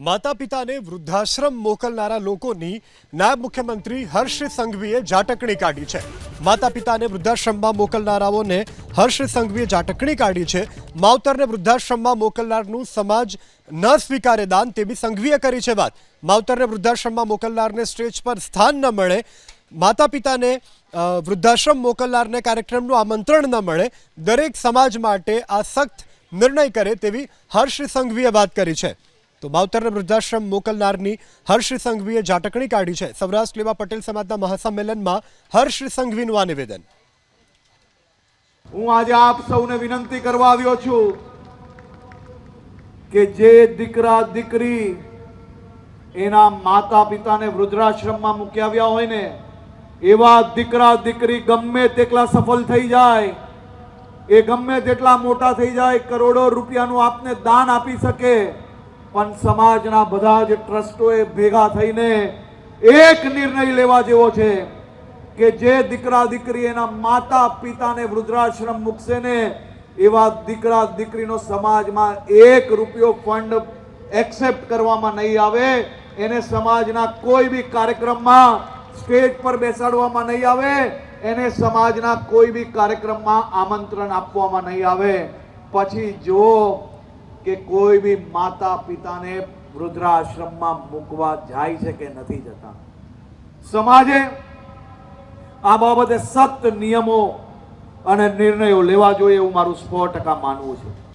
માતા પિતાને વૃદ્ધાશ્રમ મોકલનારા લોકોની નાયબ મુખ્યમંત્રી હર્ષ સંઘવીએ ઝાટકણી કાઢી છે. માતા પિતાને વૃદ્ધાશ્રમમાં મોકલનારાઓને હર્ષ સંઘવીએ ઝાટકણી કાઢી છે. માવતરને વૃદ્ધાશ્રમમાં મોકલનારનું સમાજ ન સ્વીકારે દાન તેવી સંઘવીએ કરી છે વાત. માવતરને વૃદ્ધાશ્રમમાં મોકલનારને સ્ટેજ પર સ્થાન ન મળે. માતા પિતાને વૃદ્ધાશ્રમ મોકલનારને કાર્યક્રમનું આમંત્રણ ન મળે. દરેક સમાજ માટે આ સખ્ત નિર્ણય કરે તેવી હર્ષ સંઘવીએ વાત કરી છે. તો માવતરને વૃદ્ધાશ્રમ મોકલનારની હર્ષ સંઘવીએ ઝાટકણી કાઢી છે. સૌરાષ્ટ્ર લેવા પટેલ સમાજના મહાસંમેલનમાં હર્ષ સંઘવીનું આ નિવેદન. હું આજે આપ સૌને વિનંતી કરવા આવ્યો છું કે જે દીકરા, દીકરી એના માતા પિતાને વૃદ્ધાશ્રમમાં મૂકી આવ્યા હોય ને, એવા દીકરા, દીકરી ગમે તેટલા સફળ થઈ જાય, એ ગમે તેટલા મોટા થઈ જાય, કરોડો રૂપિયાનું આપને દાન આપી શકે પણ સમાજના બધા જ ટ્રસ્ટોએ ભેગા થઈને એક નિર્ણય લેવા જેવો છે કે જે દીકરા દીકરી એના માતા પિતાને વૃદ્ધાશ્રમ મૂકશે ને એવા દીકરા દીકરીનો સમાજમાં એક રૂપિયો ફંડ એક્સેપ્ટ કરવામાં નહીં આવે, એને સમાજના કોઈ બી કાર્યક્રમમાં સ્ટેજ પર બેસાડવામાં નહીં આવે, એને સમાજના કોઈ બી કાર્યક્રમમાં આમંત્રણ આપવામાં નહીં આવે. પછી જો કે કોઈ બી માતા પિતાને વૃદ્ધાશ્રમમાં મૂકવા જાય છે કે નથી જતા. સમાજે આ બાબતે સખ્ત નિયમો અને નિર્ણયો લેવા જોઈએ એવું મારું સો ટકા માનવું છે.